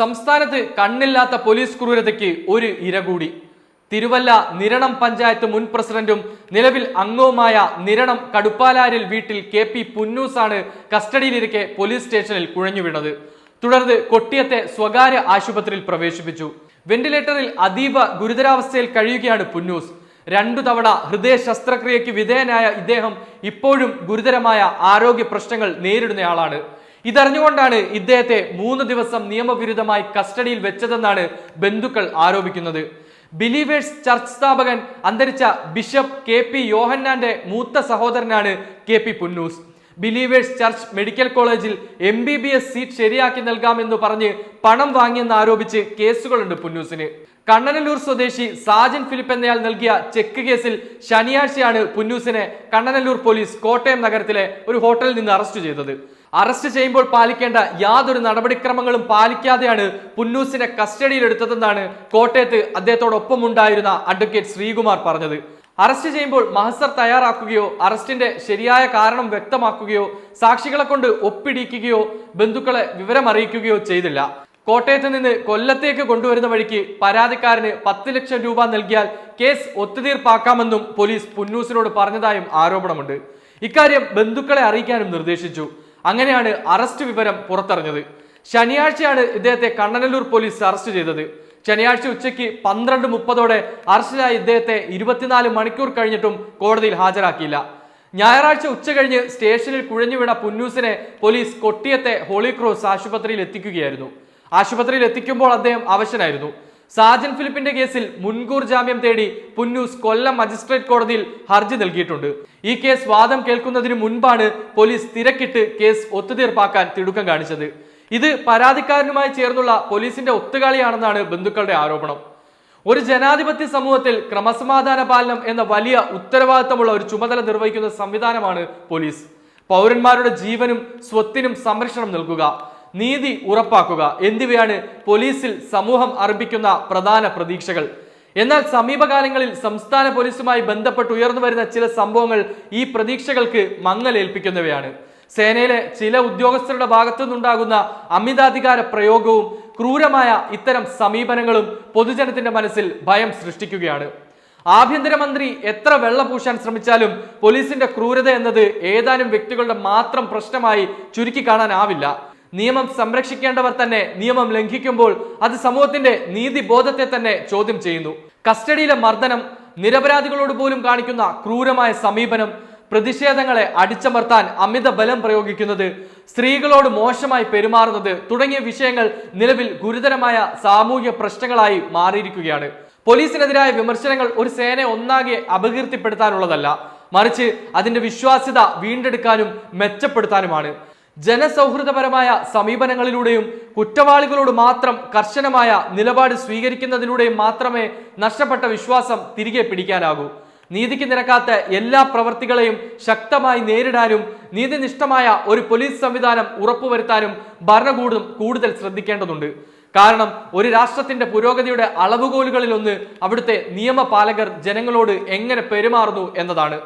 സംസ്ഥാനത്ത് കണ്ണില്ലാത്ത പോലീസ് ക്രൂരതയ്ക്ക് ഒരു ഇര കൂടി. തിരുവല്ല നിരണം പഞ്ചായത്ത് മുൻ പ്രസിഡന്റും നിലവിൽ അംഗവുമായ നിരണം കടുപ്പാലാരിൽ വീട്ടിൽ കെ പി പുന്നൂസാണ് കസ്റ്റഡിയിലിരിക്കെ പോലീസ് സ്റ്റേഷനിൽ കുഴഞ്ഞു വീണത്. തുടർന്ന് കൊട്ടിയത്തെ സ്വകാര്യ ആശുപത്രിയിൽ പ്രവേശിപ്പിച്ചു. വെന്റിലേറ്ററിൽ അതീവ ഗുരുതരാവസ്ഥയിൽ കഴിയുകയാണ് പുന്നൂസ്. രണ്ടു തവണ ഹൃദയ ശസ്ത്രക്രിയയ്ക്ക് വിധേയനായ ഇദ്ദേഹം ഇപ്പോഴും ഗുരുതരമായ ആരോഗ്യ പ്രശ്നങ്ങൾ നേരിടുന്നയാളാണ്. ഇതറിഞ്ഞുകൊണ്ടാണ് ഇദ്ദേഹത്തെ മൂന്ന് ദിവസം നിയമവിരുദ്ധമായി കസ്റ്റഡിയിൽ വെച്ചതെന്നാണ് ബന്ധുക്കൾ ആരോപിക്കുന്നത്. ബിലീവേഴ്സ് ചർച്ച് സ്ഥാപകൻ അന്തരിച്ച ബിഷപ്പ് കെ പി യോഹന്നാന്റെ മൂത്ത സഹോദരനാണ് K P Punnoose. Believers Church medical കോളേജിൽ M B B S seat ശരിയാക്കി നൽകാമെന്ന് പറഞ്ഞ് പണം വാങ്ങിയെന്ന് ആരോപിച്ച് കേസുകളുണ്ട് പുന്നൂസിന്. കണ്ണനല്ലൂർ സ്വദേശി സാജൻ ഫിലിപ്പ് എന്നയാൾ നൽകിയ ചെക്ക് കേസിൽ ശനിയാഴ്ചയാണ് പുന്നൂസിനെ കണ്ണനല്ലൂർ പോലീസ് കോട്ടയം നഗരത്തിലെ ഒരു ഹോട്ടലിൽ നിന്ന് അറസ്റ്റ് ചെയ്തത്. അറസ്റ്റ് ചെയ്യുമ്പോൾ പാലിക്കേണ്ട യാതൊരു നടപടിക്രമങ്ങളും പാലിക്കാതെയാണ് പുന്നൂസിനെ കസ്റ്റഡിയിലെടുത്തതെന്നാണ് കോട്ടയത്ത് അദ്ദേഹത്തോടൊപ്പം ഉണ്ടായിരുന്ന അഡ്വക്കേറ്റ് ശ്രീകുമാർ പറഞ്ഞത്. അറസ്റ്റ് ചെയ്യുമ്പോൾ മഹസർ തയ്യാറാക്കുകയോ അറസ്റ്റിന്റെ ശരിയായ കാരണം വ്യക്തമാക്കുകയോ സാക്ഷികളെ കൊണ്ട് ഒപ്പിടിക്കുകയോ ബന്ധുക്കളെ വിവരം അറിയിക്കുകയോ ചെയ്തില്ല. കോട്ടയത്ത് നിന്ന് കൊല്ലത്തേക്ക് കൊണ്ടുവരുന്ന വഴിക്ക് പരാതിക്കാരന് പത്ത് ലക്ഷം രൂപ നൽകിയാൽ കേസ് ഒത്തുതീർപ്പാക്കാമെന്നും പോലീസ് പുന്നൂസിനോട് പറഞ്ഞതായും ആരോപണമുണ്ട്. ഇക്കാര്യം ബന്ധുക്കളെ അറിയിക്കാനും നിർദ്ദേശിച്ചു. അങ്ങനെയാണ് അറസ്റ്റ് വിവരം പുറത്തറിഞ്ഞത്. ശനിയാഴ്ചയാണ് ഇദ്ദേഹത്തെ കണ്ണനല്ലൂർ പോലീസ് അറസ്റ്റ് ചെയ്തത്. ശനിയാഴ്ച ഉച്ചയ്ക്ക് പന്ത്രണ്ട് മുപ്പതോടെ അറസ്റ്റിലായ ഇദ്ദേഹത്തെ ഇരുപത്തിനാല് മണിക്കൂർ കഴിഞ്ഞിട്ടും കോടതിയിൽ ഹാജരാക്കിയില്ല. ഞായറാഴ്ച ഉച്ച കഴിഞ്ഞ് സ്റ്റേഷനിൽ കുഴഞ്ഞു വീണ പുന്നൂസിനെ പോലീസ് കൊട്ടിയത്തെ ഹോളി ക്രോസ് ആശുപത്രിയിൽ എത്തിക്കുകയായിരുന്നു. ആശുപത്രിയിൽ എത്തിക്കുമ്പോൾ അദ്ദേഹം അവശനായിരുന്നു. സാജൻ ഫിലിപ്പിന്റെ കേസിൽ മുൻകൂർ ജാമ്യം തേടി പുന്നൂസ് കൊല്ലം മജിസ്ട്രേറ്റ് കോടതിയിൽ ഹർജി നൽകിയിട്ടുണ്ട്. ഈ കേസ് വാദം കേൾക്കുന്നതിന് മുൻപാണ് പോലീസ് തിരക്കിട്ട് കേസ് ഒത്തുതീർപ്പാക്കാൻ തിടുക്കം കാണിച്ചത്. ഇത് പരാതിക്കാരനുമായി ചേർന്നുള്ള പോലീസിന്റെ ഒത്തുകളിയാണെന്നാണ് ബന്ധുക്കളുടെ ആരോപണം. ഒരു ജനാധിപത്യ സമൂഹത്തിൽ ക്രമസമാധാന പാലനം എന്ന വലിയ ഉത്തരവാദിത്തമുള്ള ഒരു ചുമതല നിർവഹിക്കുന്ന സംവിധാനമാണ് പോലീസ്. പൗരന്മാരുടെ ജീവനും സ്വത്തിനും സംരക്ഷണം നൽകുക. നീതി ഉറപ്പാക്കുക എന്നിവയാണ് പോലീസിൽ സമൂഹം അർപ്പിക്കുന്ന പ്രധാന പ്രതീക്ഷകൾ. എന്നാൽ സമീപകാലങ്ങളിൽ സംസ്ഥാന പോലീസുമായി ബന്ധപ്പെട്ട് ഉയർന്നു വരുന്ന ചില സംഭവങ്ങൾ ഈ പ്രതീക്ഷകൾക്ക് മങ്ങലേൽപ്പിക്കുന്നവയാണ്. സേനയിലെ ചില ഉദ്യോഗസ്ഥരുടെ ഭാഗത്തു നിന്നുണ്ടാകുന്ന അമിതാധികാര പ്രയോഗവും ക്രൂരമായ ഇത്തരം സമീപനങ്ങളും പൊതുജനത്തിന്റെ മനസ്സിൽ ഭയം സൃഷ്ടിക്കുകയാണ്. ആഭ്യന്തരമന്ത്രി എത്ര വെള്ള പൂശാൻ ശ്രമിച്ചാലും പോലീസിന്റെ ക്രൂരത എന്നത് ഏതാനും വ്യക്തികളുടെ മാത്രം പ്രശ്നമായി ചുരുക്കി കാണാനാവില്ല. നിയമം സംരക്ഷിക്കേണ്ടവർ തന്നെ നിയമം ലംഘിക്കുമ്പോൾ അത് സമൂഹത്തിന്റെ നീതി ബോധത്തെ തന്നെ ചോദ്യം ചെയ്യുന്നു. കസ്റ്റഡിയിലെ മർദ്ദനം നിരപരാധികളോട് പോലും കാണിക്കുന്ന ക്രൂരമായ സമീപനം പ്രതിഷേധങ്ങളെ അടിച്ചമർത്താൻ അമിത ബലം പ്രയോഗിക്കുന്നത് സ്ത്രീകളോട് മോശമായി പെരുമാറുന്നത് തുടങ്ങിയ വിഷയങ്ങൾ നിലവിൽ ഗുരുതരമായ സാമൂഹ്യ പ്രശ്നങ്ങളായി മാറിയിരിക്കുകയാണ്. പോലീസിനെതിരായ വിമർശനങ്ങൾ ഒരു സേനയെ ഒന്നാകെ അപകീർത്തിപ്പെടുത്താനുള്ളതല്ല മറിച്ച് അതിന്റെ വിശ്വാസ്യത വീണ്ടെടുക്കാനും മെച്ചപ്പെടുത്താനുമാണ്. ജനസൗഹൃദപരമായ സമീപനങ്ങളിലൂടെയും കുറ്റവാളികളോട് മാത്രം കർശനമായ നിലപാട് സ്വീകരിക്കുന്നതിലൂടെയും മാത്രമേ നഷ്ടപ്പെട്ട വിശ്വാസം തിരികെ പിടിക്കാനാകൂ. നീതിക്ക് നിരക്കാത്ത എല്ലാ പ്രവർത്തികളെയും ശക്തമായി നേരിടാനും നീതിനിഷ്ഠമായ ഒരു പോലീസ് സംവിധാനം ഉറപ്പുവരുത്താനും ഭരണകൂടം കൂടുതൽ ശ്രദ്ധിക്കേണ്ടതുണ്ട്. കാരണം ഒരു രാഷ്ട്രത്തിന്റെ പുരോഗതിയുടെ അളവുകോലുകളിലൊന്ന് അവിടുത്തെ നിയമപാലകർ ജനങ്ങളോട് എങ്ങനെ പെരുമാറുന്നു എന്നതാണ്.